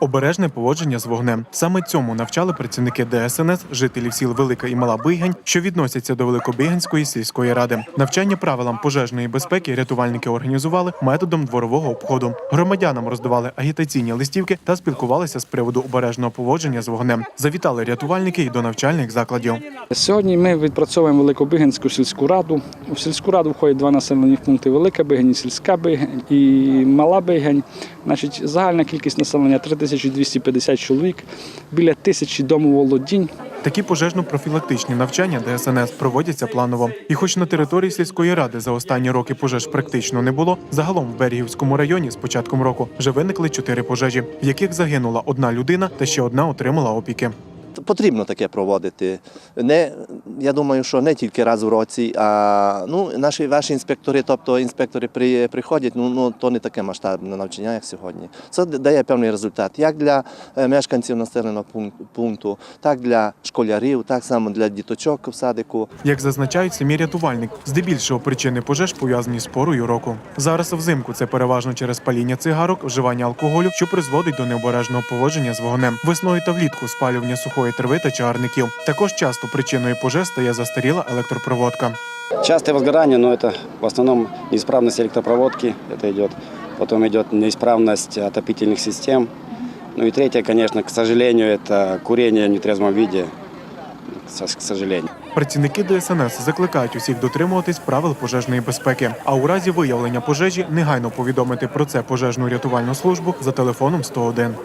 Обережне поводження з вогнем. Саме цьому навчали працівники ДСНС, жителів сіл Велика і Мала Бигань, що відносяться до Великобиганської сільської ради. Навчання правилам пожежної безпеки рятувальники організували методом дворового обходу. Громадянам роздавали агітаційні листівки та спілкувалися з приводу обережного поводження з вогнем. Завітали рятувальники й до навчальних закладів. Сьогодні ми відпрацьовуємо Великобигинську сільську раду. У сільську раду входять два населені пункти Велика Бигань, і Сільська Бигань і Мала Бигань. Значить, загальна кількість населення 3250 чоловік, біля тисячі домоволодінь. Такі пожежно-профілактичні навчання ДСНС проводяться планово. І хоч на території сільської ради за останні роки пожеж практично не було, загалом в Берегівському районі з початком року вже виникли чотири пожежі, в яких загинула одна людина та ще одна отримала опіки. Потрібно таке проводити. Не, я думаю, що не тільки раз в році, а ну, наші ваші інспектори, тобто інспектори при, приходять, ну, ну то не таке масштабне навчання, як сьогодні. Це дає певний результат як для е, мешканців населеного пункту, так для школярів, так само для діточок в садику. Як зазначають самі рятувальник, здебільшого причини пожеж пов'язані з порою року. Зараз взимку це переважно через паління цигарок, вживання алкоголю, що призводить до необережного поводження з вогнем. Весною та влітку спалювання сухої трави та чагарників. Також часто причиною пожеж стає застаріла електропроводка. Частое возгорание, но это в основном неисправность электропроводки, это идет. Потом идет неисправность отопительных систем. Ну и третье, конечно, к сожалению, это курение в нетрезвом виде, к к сожалению. Працівники ДСНС закликають усіх дотримуватись правил пожежної безпеки. А у разі виявлення пожежі негайно повідомити про це пожежну рятувальну службу за телефоном 101.